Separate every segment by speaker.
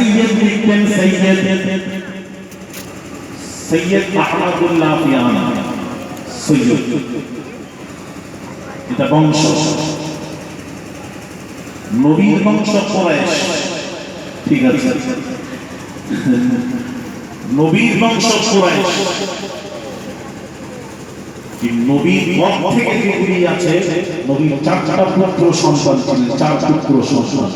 Speaker 1: সৈয়দ লিখতেন সৈয়দ। সৈয়দ আহমদুল্লাহ ফিয়ানা সৈয়দ। এটা বংশ। নবীর বংশ কোরাইশ। ঠিক আছে। নবীর বংশ কোরাইশ। এই নবীর পর থেকে যেগুলি আছে, নবীর চারটা পুত্র সন্তান চার পুত্র সন্তান।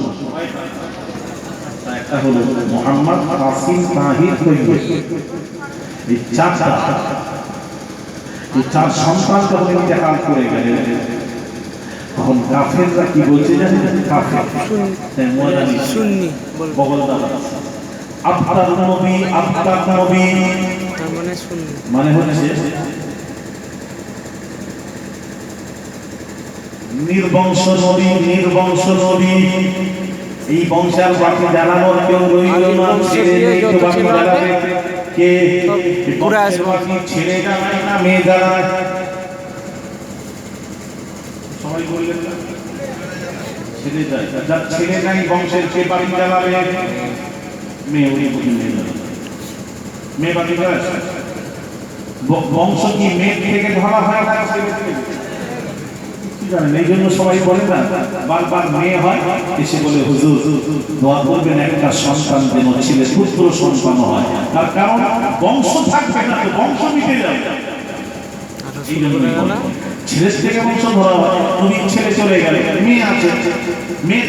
Speaker 1: একটা হলো মোহাম্মদ কাসিম তাহির তৈরি। এই চারটা এই চার সন্তান যখন ইন্তেকাল করে গেলেন তখন কাফেররা কি বলছে জানেন? কাফের। আফতার নবী নবী।
Speaker 2: মানে
Speaker 1: মানে হচ্ছে নির্বংশ নবী নির্বংশ নবী। এই বংশের বাকি জানানোর কেউ রইল না নেই তো বাকি কে?
Speaker 2: পুরা।
Speaker 1: বাকি না মেয়ে জানায় সবাই বললেন না। যায় যার ছেলে নাই বংশের কে বাড়ি মেয়ে উনি বুঝে মেয়ে মেয়ে বাড়ি বংশ কি মেঘ থেকে ধরা হয় না? সবাই বলে এসে বলে একটা থাকবে ছেলে চলে গেলে, মেয়ে আছে মেয়ে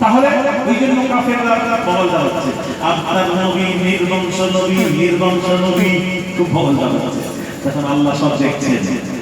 Speaker 1: তাহলে আপনার নির্বংশ নবী খুব বল দেওয়া হচ্ছে তখন আল্লাহ সব দেখছেন।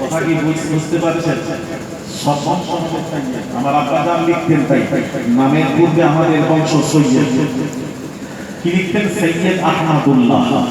Speaker 1: কথা কি বুঝ- বুঝতে পারছেন। আমার আব্বা লিখতেন তাই। নামের পূর্বে আমাদের বংশ সৈয়দ। কি লিখতেন? সৈয়দ আহমদুল্লাহ।